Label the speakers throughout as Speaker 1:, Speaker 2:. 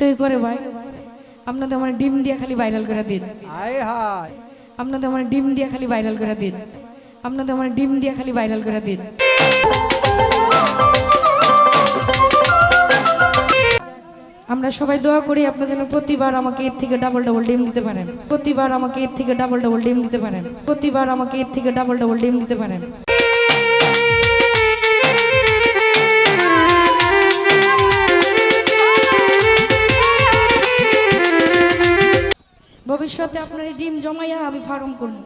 Speaker 1: তুই করে ভাই। আপনাদের আমার ডিম দিয়ে খালি ভাইরাল করে দিন। আপনার আমার ডিম দিয়ে খালি ভাইরাল করে দিন। আপনার তো আমার ডিম দিয়ে খালি ভাইরাল করে দিন। আমরা সবাই দোয়া করি আপনার যেন প্রতিবার আমাকে এর থেকে ডাবল ডাবল ডিম দিতে পারেন। প্রতিবার আমাকে এর থেকে ডাবল ডাবল ডিম দিতে পারেন। প্রতিবার আমাকে এর থেকে ডাবল ডাবল ডিম দিতে পারেন। ভবিষ্যতে আপনার ডিম জমাইয়া আমি ফার্ম করব।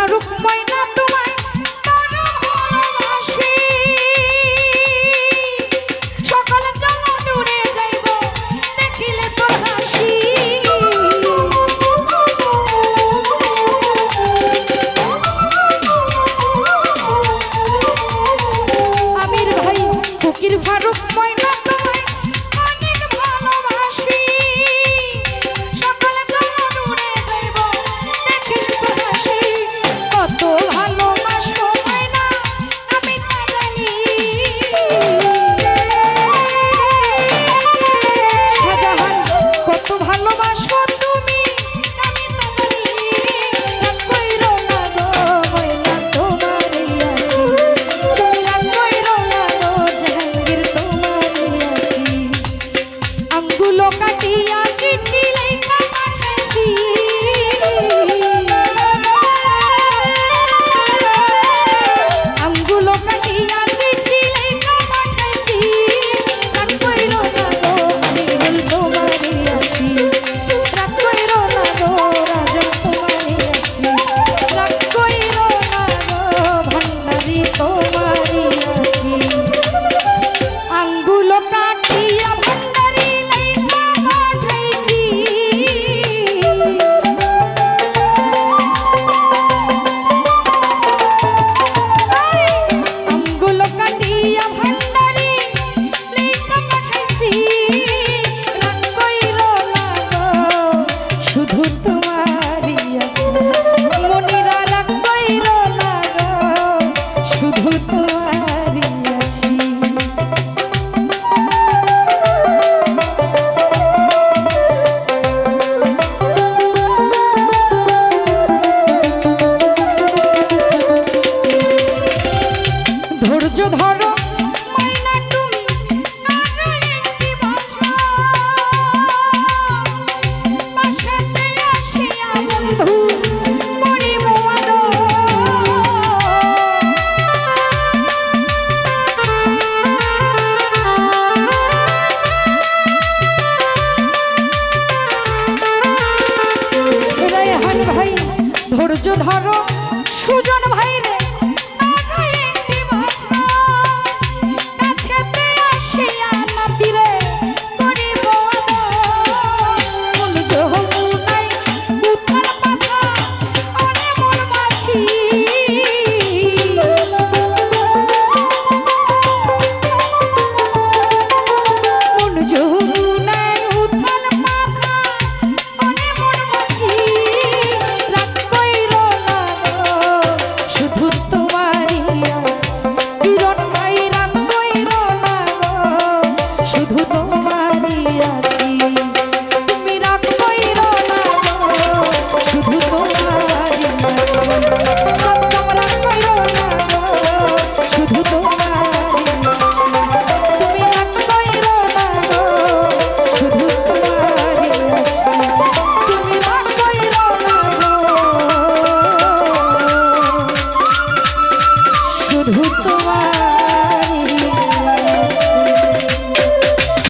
Speaker 1: শাহরুখ ময়না তো